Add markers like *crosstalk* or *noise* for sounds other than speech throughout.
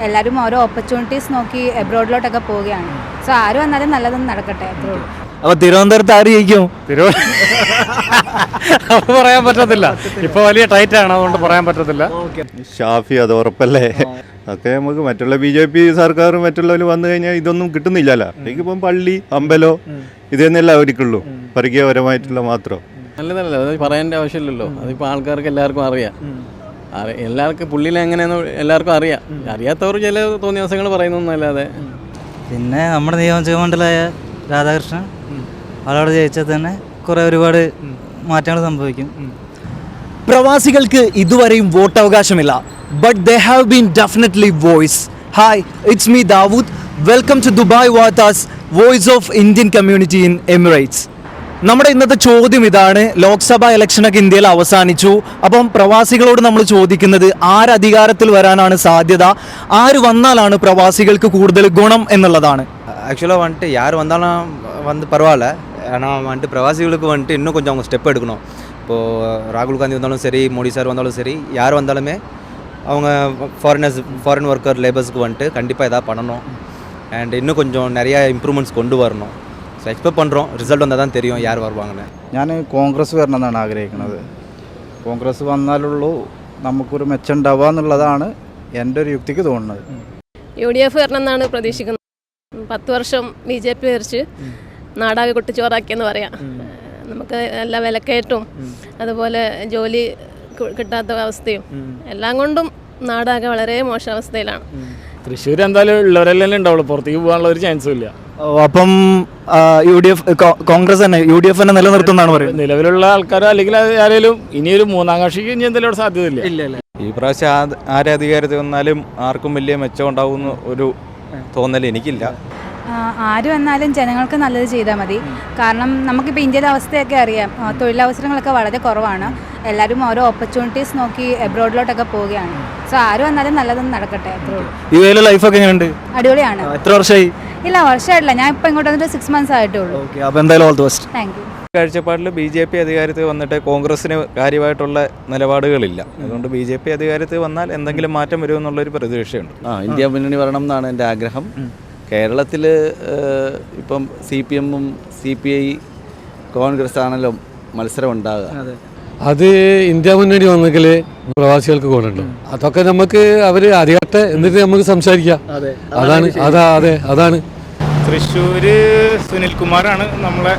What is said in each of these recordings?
എല്ലാവരും ഓരോ ഓപ്പർച്യൂണിറ്റീസ് നോക്കി എബ്രോഡിലോട്ടൊക്കെ പോവുകയാണ്. സോ ആര് വന്നാലും നല്ലതൊന്നും നടക്കട്ടെ അത്രേ ഉള്ളൂ. അപ്പൊ തിരുവനന്തപുരത്ത് ആര് ജയിക്കും? പറയാൻ പറ്റത്തില്ല. ഇപ്പൊ വലിയ ടൈറ്റ് ആണ് അതുകൊണ്ട് പറയാൻ പറ്റത്തില്ല. ഷാഫി അത് ഉറപ്പല്ലേ? ഒക്കെ നമുക്ക് മറ്റുള്ള ബി ജെ പി സർക്കാരും മറ്റുള്ളവരും വന്നു കഴിഞ്ഞാൽ ഇതൊന്നും കിട്ടുന്നില്ലല്ലോ. എനിക്കിപ്പം പള്ളി അമ്പലോ ഇത് തന്നെയല്ല അവർക്കുള്ളൂ പരിചയപരമായിട്ടുള്ള മാത്രം. നല്ലതല്ല അത് പറയേണ്ട ആവശ്യമില്ലല്ലോ. അതിപ്പോൾ ആൾക്കാർക്ക് എല്ലാവർക്കും അറിയാം. അറി- എല്ലാവർക്കും പുള്ളിനെ എങ്ങനെയെന്ന് എല്ലാവർക്കും അറിയാം. അറിയാത്തവർ ചില തോന്നിയ ദിവസങ്ങൾ പറയുന്നൊന്നല്ലാതെ പിന്നെ നമ്മുടെ നിയോജകമണ്ഡലമായ രാധാകൃഷ്ണൻ ആളോട് ജയിച്ചാൽ തന്നെ കുറെ ഒരുപാട് മാറ്റങ്ങൾ സംഭവിക്കും. പ്രവാസികൾക്ക് ഇതുവരെയും വോട്ട് അവകാശമില്ല but they have been definitely voice hi it's me Dawood welcome to Dubai വാത്താസ് voice of Indian community in Emirates നമ്മുടെ ഇന്നത്തെ ചോദ്യം ഇതാണ് ലോക്സഭാ ഇലക്ഷനൊക്കെ ഇന്ത്യയിൽ അവസാനിച്ചു അപ്പം പ്രവാസികളോട് നമ്മൾ ചോദിക്കുന്നത് ആര് അധികാരത്തിൽ വരാനാണ് സാധ്യത ആര് വന്നാലാണ് പ്രവാസികൾക്ക് കൂടുതൽ ഗുണം എന്നുള്ളതാണ് ஆக்சுவலாக வந்துட்டு யார் வந்தாலும் வந்து பரவாயில்ல ஆனால் வந்துட்டு பிரவாசிகளுக்கு வந்துட்டு இன்னும் கொஞ்சம் அவங்க ஸ்டெப் எடுக்கணும் இப்போது ராகுல் காந்தி வந்தாலும் சரி மோடி சார் வந்தாலும் சரி யார் வந்தாலுமே அவங்க ஃபாரினர்ஸ் ஃபாரின் ஒர்க்கர் லேபர்ஸ்க்கு வந்துட்டு கண்டிப்பாக எதாவது பண்ணணும் அண்ட் இன்னும் கொஞ்சம் நிறையா இம்ப்ரூவ்மெண்ட்ஸ் கொண்டு வரணும் ஸோ எக்ஸ்பெக்ட் பண்ணுறோம் ரிசல்ட் வந்தால் தான் தெரியும் யார் வருவாங்கன்னு ഞാൻ കോൺഗ്രസ് വരണമെന്നാണ് ആഗ്രഹിക്കുന്നത് കോൺഗ്രസ് വന്നാലുള്ളൂ നമുക്കൊരു മെച്ചം ഉണ്ടാവുക എന്നുള്ളതാണ് എൻ്റെ ഒരു യുക്തിക്ക് തോന്നുന്നത് യു ഡി എഫ് വരണമെന്നാണ് പ്രതീക്ഷിക്കുന്നത് പത്ത് വർഷം ബി ജെ പി ഭരിച്ച് നാടാകെ കുട്ടിച്ചോറാക്കിയെന്ന് പറയാം നമുക്ക് എല്ലാ വിലക്കയറ്റും അതുപോലെ ജോലി കി- കിട്ടാത്ത അവസ്ഥയും എല്ലാം കൊണ്ടും നാടാകെ വളരെ മോശം അവസ്ഥയിലാണ് തൃശ്ശൂർ എന്തായാലും ഉള്ളവരെല്ലാം ഉണ്ടാവുള്ളൂ പുറത്തേക്ക് പോകാനുള്ള ഒരു ചാൻസും ഇല്ല ഓ, അപ്പം യു ഡി എഫ് കോൺഗ്രസ് തന്നെ യു ഡി എഫ് തന്നെ നിലനിർത്തുന്നതാണ് പറയുന്നത്. നിലവിലുള്ള ആൾക്കാരോ അല്ലെങ്കിൽ ആരെങ്കിലും ഇനിയൊരു മൂന്നാം കക്ഷിക്ക് ഇനി എന്തെങ്കിലും സാധ്യതയില്ല. ഈ പ്രാവശ്യം ആരെ അധികാരത്തിൽ വന്നാലും ആർക്കും വലിയ മെച്ചം ഉണ്ടാവുന്ന ഒരു തോന്നൽ എനിക്കില്ല. ആര് വന്നാലും ജനങ്ങൾക്ക് നല്ലത് ചെയ്താൽ മതി. കാരണം നമുക്കിപ്പോൾ ഇന്ത്യയുടെ അവസ്ഥയൊക്കെ അറിയാം. തൊഴിലവസരങ്ങളൊക്കെ വളരെ കുറവാണ്. എല്ലാവരും ഓരോ ഓപ്പർച്യൂണിറ്റീസ് നോക്കി എബ്രോഡിലോട്ടൊക്കെ പോവുകയാണ്. സോ ആര് വന്നാലും നല്ലതൊന്നും നടക്കട്ടെ അത്രേ ഉള്ളൂ. ലൈഫൊക്കെ എങ്ങനെയുണ്ട്? അടിപൊളിയാണ്. എത്ര വർഷമായി ഇല്ല വർഷമായിട്ടില്ല. ഞാൻ ഇപ്പൊ ഇങ്ങോട്ട് വന്നിട്ട് സിക്സ് മന്ത്സ് ആയിട്ടേ ഉള്ളൂ ഓക്കെ അപ്പോൾ എന്തായാലും all the best thank you കാഴ്ചപ്പാടിൽ ബി ജെ പി അധികാരത്തിൽ വന്നിട്ട് കോൺഗ്രസിന് കാര്യമായിട്ടുള്ള നിലപാടുകളില്ല. അതുകൊണ്ട് ബി ജെ പി അധികാരത്തിൽ വന്നാൽ എന്തെങ്കിലും മാറ്റം വരുമെന്നുള്ളൊരു പ്രതീക്ഷയുണ്ട്. ആ ഇന്ത്യ മുന്നണി വരണം എന്നാണ് എന്റെ ആഗ്രഹം. കേരളത്തിൽ ഇപ്പം സി പി എമ്മും സി പി ഐ കോൺഗ്രസ് ആണല്ലോ മത്സരം ഉണ്ടാകുക അത് ഇന്ത്യ മുന്നണി വന്നെങ്കിൽ പ്രവാസികൾക്ക് ഗുണമുണ്ട് അതൊക്കെ നമുക്ക് അവർ അറിയട്ടെ എന്നിട്ട് നമുക്ക് സംസാരിക്കാം. അതാണ് അതാ അതെ അതാണ്. തൃശ്ശൂര് സുനിൽകുമാറാണ് നമ്മളെ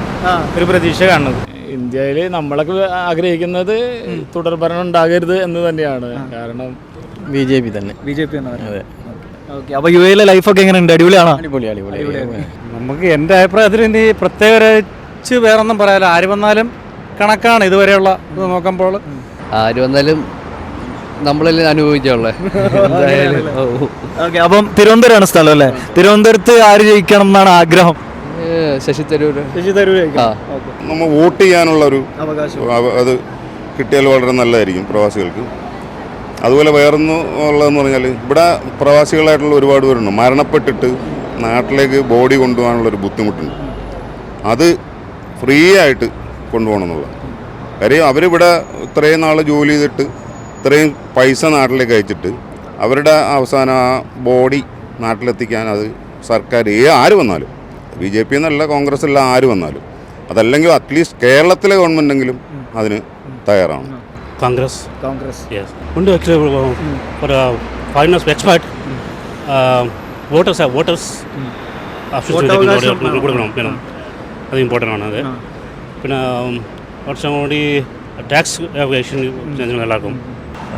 ഒരു പ്രതീക്ഷ കാണുന്നത്. ഇന്ത്യയിൽ നമ്മളൊക്കെ ആഗ്രഹിക്കുന്നത് തുടർ ഭരണം ഉണ്ടാകരുത് എന്ന് തന്നെയാണ്. കാരണം ബി ജെ പി തന്നെ. ബി ജെ പി അതെ. ഓക്കെ. അപ്പോൾ യു എയിലെ ലൈഫൊക്കെ എങ്ങനെയുണ്ട്? അടിപൊളിയാണോ? അടിപൊളി അടിപൊളി. നമുക്ക് എന്റെ അഭിപ്രായത്തിൽ ഇനി പ്രത്യേകിച്ച് വേറൊന്നും പറയാലോ ആര് വന്നാലും കണക്കാണ് ഇതുവരെയുള്ള ഇത് നോക്കുമ്പോൾ. ആര് വന്നാലും നമ്മളെല്ലാം അനുഭവിച്ചുള്ളേ ഓക്കെ അപ്പം തിരുവനന്തപുരമാണ് സ്ഥലം അല്ലേ? തിരുവനന്തപുരത്ത് ആര് ജയിക്കണം എന്നാണ് ആഗ്രഹം? ശശി തരൂർ ശശി തരൂർ നമ്മൾ വോട്ട് ചെയ്യാനുള്ള ഒരു അത് കിട്ടിയാൽ വളരെ നല്ലതായിരിക്കും പ്രവാസികൾക്ക്. അതുപോലെ വേറൊന്ന് ഉള്ളതെന്ന് പറഞ്ഞാൽ ഇവിടെ പ്രവാസികളായിട്ടുള്ള ഒരുപാട് പേരുണ്ട്. മരണപ്പെട്ടിട്ട് നാട്ടിലേക്ക് ബോഡി കൊണ്ടുപോകാനുള്ളൊരു ബുദ്ധിമുട്ടുണ്ട്. അത് ഫ്രീ ആയിട്ട് കൊണ്ടുപോകണം എന്നുള്ളത് കാര്യം അവരിവിടെ ഇത്രയും നാൾ ജോലി ചെയ്തിട്ട് ഇത്രയും പൈസ നാട്ടിലേക്ക് അയച്ചിട്ട് അവരുടെ അവസാനം ആ ബോഡി നാട്ടിലെത്തിക്കാൻ അത് സർക്കാർ ഏ ആര് വന്നാലും ബി ജെ പി എന്നല്ല കോൺഗ്രസ് അല്ല ആര് വന്നാലും അതല്ലെങ്കിൽ അറ്റ്ലീസ്റ്റ് കേരളത്തിലെ ഗവൺമെന്റെങ്കിലും അതിന് തയ്യാറാണ് കോൺഗ്രസ്. കോൺഗ്രസ്. യെസ് ഉണ്ട് ഫോറിനേഴ്സ് എക്സ്പേർട്ട് വോട്ടേഴ്സ് വോട്ടേഴ്സ് കൊടുക്കണം വേണം. അത് ഇമ്പോർട്ടന്റ് ആണ് അത്. പിന്നെ കുറച്ചും കൂടി ടാക്സ് എല്ലാവർക്കും.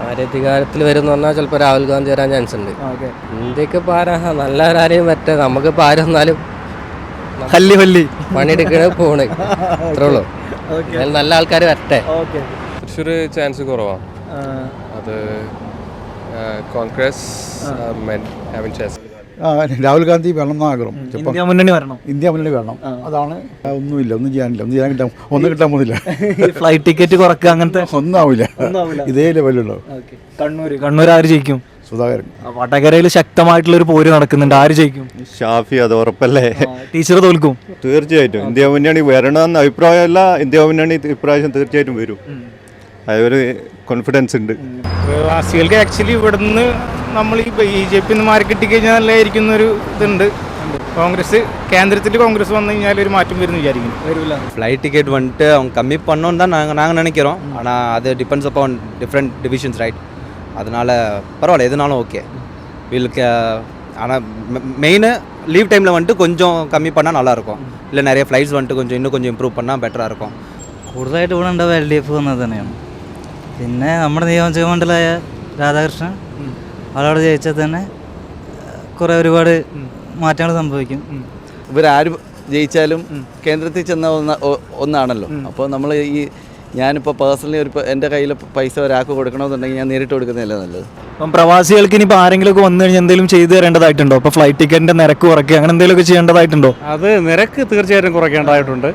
ആരധികാരത്തിൽ വരുന്ന പറഞ്ഞാൽ ചിലപ്പോൾ രാഹുൽ ഗാന്ധി വരാൻ ചാൻസ് ഉണ്ട്. ഓക്കെ. ഇന്ത്യയ്ക്ക് പാരാ ആരാ? നല്ലവരാരെയും പറ്റേ നമുക്ക് ആര് വന്നാലും ഹല്ലി ഹല്ലി പണിയെടുക്കണ പോണ്. *laughs* അത്രേ ഉള്ളൂ. ഓക്കെ. നല്ല ആൾക്കാർ വരട്ടെ. ഓക്കെ. തൃശ്ശൂർ ചാൻസ് കുറവാണ് അത് കോൺഗ്രസ് ചാൻസ് ആ, രാഹുൽ ഗാന്ധി വേണം എന്ന് ആഗ്രഹം ഇന്ത്യ മുന്നണി വരണം. ഇന്ത്യ മുന്നണി വേണം അതാണ് ഒന്നുമില്ല ഒന്നും ചെയ്യാനില്ല. ഒന്നും ചെയ്യാൻ കിട്ടാൻ ഒന്നും കിട്ടാൻ പോകുന്നില്ല. ഫ്ലൈറ്റ് ടിക്കറ്റ് കുറക്കുക അങ്ങനത്തെ *laughs* ഒന്നും ആവില്ല ഒന്നാവില്ല ഇതേ ലെവലുള്ളൂ കണ്ണൂർ കണ്ണൂർ ആര് ജയിക്കും? സുധാകരൻ. വടകരയിൽ ശക്തമായിട്ടുള്ള ഒരു പോര് നടക്കുന്നുണ്ട്. ആര് ജയിക്കും? ഷാഫി അത് ഉറപ്പല്ലേ? ടീച്ചർ തോൽക്കും. തീർച്ചയായിട്ടും. ഇന്ത്യ മുന്നണി വരണമെന്ന് അഭിപ്രായമല്ല ഇന്ത്യ മുന്നണി ഇപ്രാവശ്യം തീർച്ചയായിട്ടും വരും. അതൊരു കോൺഫിഡൻസ് ഉണ്ട് പ്രവാസികൾക്ക് ആക്ച്വലി ഇവിടുന്ന് നമ്മൾ ഈ ബി ജെ പി മാറി കിട്ടിക്കഴിഞ്ഞാൽ നല്ലതായിരിക്കും എന്നൊരു ഇതുണ്ട് കോൺഗ്രസ് കേന്ദ്രത്തിൽ കോൺഗ്രസ് വന്നു കഴിഞ്ഞാൽ ഒരു മാറ്റം വരുന്നു വിചാരിക്കുന്നു വരില്ല ஃப்ளைட் டிக்கெட் வந்துட்டு அவங்க கம்மி பண்ணோன்னு தான் நாங்கள் நாங்கள் நினைக்கிறோம் ஆனால் அது depends upon different divisions right அதனால் பரவாயில்ல எதுனாலும் ஓகே வீலுக்கு ஆனால் மெயின் லீவ் டைமில் வந்துட்டு கொஞ்சம் கம்மி பண்ணால் நல்லாயிருக்கும் இல்லை நிறைய ஃப்ளைட்ஸ் வந்துட்டு கொஞ்சம் இன்னும் கொஞ்சம் இம்ப்ரூவ் பண்ணால் பெட்டராக இருக்கும் കൂടുതലായിട്ട് ഇവിടെ ഉണ്ടാവുക എൽ ഡി എഫ് വന്നത് തന്നെയാണ് പിന്നെ നമ്മുടെ നിയോജക മണ്ഡലമായ രാധാകൃഷ്ണൻ അവളോട് ജയിച്ചാൽ തന്നെ കുറേ ഒരുപാട് മാറ്റങ്ങൾ സംഭവിക്കും. ഇവരാര് ജയിച്ചാലും കേന്ദ്രത്തിൽ ചെന്ന ഒന്ന് ഒന്നാണല്ലോ. അപ്പോൾ നമ്മൾ ഈ ഞാനിപ്പോൾ പേഴ്സണലി ഒരു എന്റെ കയ്യിൽ പൈസ ഒരാൾക്ക് കൊടുക്കണമെന്നുണ്ടെങ്കിൽ ഞാൻ നേരിട്ട് കൊടുക്കുന്നില്ല നല്ലത്? അപ്പം പ്രവാസികൾക്ക് ഇനിയിപ്പോൾ ആരെങ്കിലും ഒക്കെ വന്നു കഴിഞ്ഞാൽ എന്തെങ്കിലും ചെയ്തു തരേണ്ടതായിട്ടുണ്ടോ? ഇപ്പോൾ ഫ്ലൈറ്റ് ടിക്കറ്റിന്റെ നിരക്ക് കുറയ്ക്കുക അങ്ങനെ എന്തെങ്കിലുമൊക്കെ ചെയ്യേണ്ടതായിട്ടുണ്ടോ? അത് നിരക്ക് തീർച്ചയായിട്ടും കുറയ്ക്കേണ്ടതായിട്ടുണ്ട്.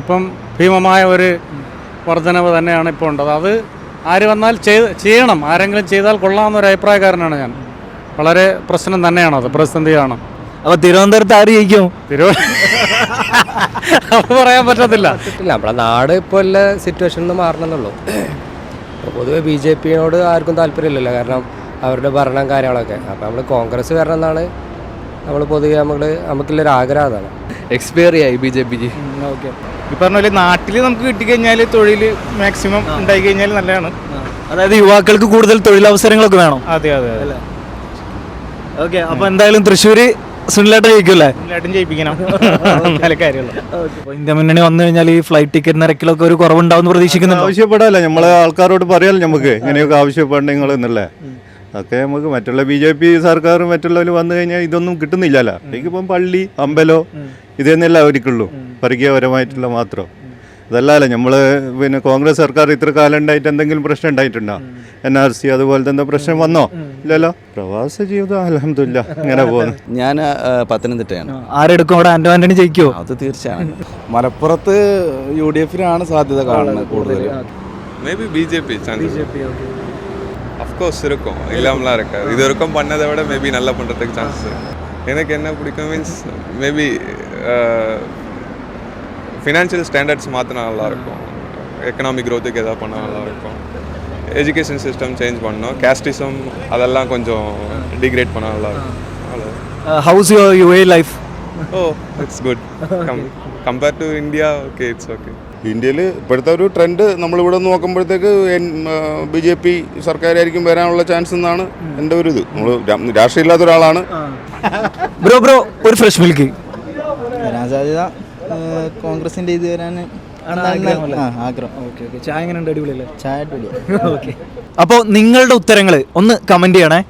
ഇപ്പം ഭീമമായ ഒരു വർധനവ് തന്നെയാണ് ഇപ്പോൾ ഉണ്ടത്. അത് ആര് വന്നാൽ ചെയ്ത് ചെയ്യണം. ആരെങ്കിലും ചെയ്താൽ കൊള്ളാമെന്നൊരു അഭിപ്രായക്കാരനാണ് ഞാൻ. വളരെ പ്രശ്നം തന്നെയാണ് അത്. പ്രതിസന്ധിയാണ്. അപ്പോൾ തിരുവനന്തപുരത്ത് ആര് ജയിക്കും? തിരുവനന്തപുരം അത് പറയാൻ പറ്റത്തില്ല. ഇല്ല നമ്മളെ നാട് ഇപ്പോൾ എല്ലാ സിറ്റുവേഷനിൽ നിന്ന് മാറണമെന്നുള്ളൂ. പൊതുവെ ബി ജെ പിയോട് ആർക്കും താല്പര്യമില്ലല്ലോ. കാരണം അവരുടെ ഭരണം കാര്യങ്ങളൊക്കെ. അപ്പോൾ നമ്മൾ കോൺഗ്രസ് വരണം എന്നാണ് നമ്മൾ പൊതുവെ നമ്മൾ നമുക്കുള്ളൊരു ആഗ്രഹം അതാണ്. എക്സ്പയറി ആയി ബി ജെ പിക്ക് ഓക്കെ ഈ പറഞ്ഞ പോലെ നാട്ടിൽ നമുക്ക് കിട്ടിക്കഴിഞ്ഞാൽ തൊഴിൽ മാക്സിമം ഉണ്ടായി കഴിഞ്ഞാൽ നല്ലതാണ്. അതായത് യുവാക്കൾക്ക് കൂടുതൽ തൊഴിലവസരങ്ങളൊക്കെ വേണം. അതെ അതെ അതെ. ഓക്കെ അപ്പൊ എന്തായാലും തൃശ്ശൂര് സുനിലേട്ടൻ എല്ലായിട്ടും ജയിപ്പിക്കണം. *laughs* നല്ല കാര്യമുള്ളൂ. അപ്പോൾ ഇന്ത്യ മുന്നണി വന്നു കഴിഞ്ഞാൽ ഈ ഫ്ലൈറ്റ് ടിക്കറ്റ് നിരക്കിലൊക്കെ ഒരു കുറവുണ്ടാവും പ്രതീക്ഷിക്കുന്നുണ്ട്? ആവശ്യപ്പെടാല്ല. നമ്മളെ ആൾക്കാരോട് പറയാലോ നമുക്ക്. ഇങ്ങനെയൊക്കെ ആവശ്യപ്പെടേണ്ടത് നിങ്ങൾ എന്നല്ലേ. അതൊക്കെ നമുക്ക് മറ്റുള്ള ബി ജെ പി സർക്കാരും മറ്റുള്ളവർ വന്നു കഴിഞ്ഞാൽ ഇതൊന്നും കിട്ടുന്നില്ലല്ലോ. എനിക്കിപ്പം പള്ളി അമ്പലോ ഇതൊന്നല്ല അവർക്കുള്ളൂ വർഗീയപരമായിട്ടുള്ള മാത്രം. അതല്ലല്ലോ നമ്മൾ പിന്നെ കോൺഗ്രസ് സർക്കാർ ഇത്ര കാലം ഉണ്ടായിട്ട് എന്തെങ്കിലും പ്രശ്നം ഉണ്ടായിട്ടുണ്ടോ? എൻ ആർ സി അതുപോലത്തെ എന്താ പ്രശ്നം വന്നോ? ഇല്ലല്ലോ? പ്രവാസ ജീവിതം അലഹമില്ല ഇങ്ങനെ പോകുന്നു. ഞാൻ പത്തനംതിട്ടയാണ്. ആരെടുക്കും അവിടെ? ആന്റോ ആന്റണി അത് തീർച്ചയാണ്. മലപ്പുറത്ത് യു ഡി എഫിനാണ് സാധ്യത കാണുന്നത് കൂടുതൽ அஃப்கோர்ஸ் இருக்கும். இல்லாமலாம் இருக்காது. இது வரைக்கும் பண்ணதை விட மேபி நல்லா பண்ணுறதுக்கு சான்சஸ் இருக்கும் எனக்கு என்ன பிடிக்கும் மீன்ஸ் மேபி ஃபினான்ஷியல் ஸ்டாண்டர்ட்ஸ் மாற்றினா நல்லாயிருக்கும் எக்கனாமிக் க்ரோத்துக்கு எதாவது பண்ணால் நல்லாயிருக்கும் எஜுகேஷன் சிஸ்டம் சேஞ்ச் பண்ணோம் கேஸ்டிசம் அதெல்லாம் கொஞ்சம் டிக்ரேட் பண்ணால் நல்லாயிருக்கும் how's you way life oh it's good come compare to India okay it's okay ഇന്ത്യയിൽ ഇപ്പോഴത്തെ ഒരു ട്രെൻഡ് നമ്മളിവിടെ നോക്കുമ്പോഴത്തേക്ക് ബി ജെ പി സർക്കാരായിരിക്കും വരാനുള്ള ചാൻസ് എന്നാണ് എന്റെ ഒരു ഇത്. നമ്മൾ രാഷ്ട്രീയം ഇല്ലാത്ത ഒരാളാണ്. ബ്രോ ബ്രോ ഒരു ഫ്രഷ് മിൽക്ക് വരാൻ സാധ്യത കോൺഗ്രസിന്റെ ഇത് വരാൻ ആഗ്രഹം ഓക്കെ ഓക്കെ. ചായ എങ്ങനെ അടിപൊളിയല്ലേ? ചായ അടിപൊളി *laughs* ഓക്കെ. അപ്പോൾ നിങ്ങളുടെ ഉത്തരങ്ങൾ ഒന്ന് കമന്റ് ചെയ്യണേ.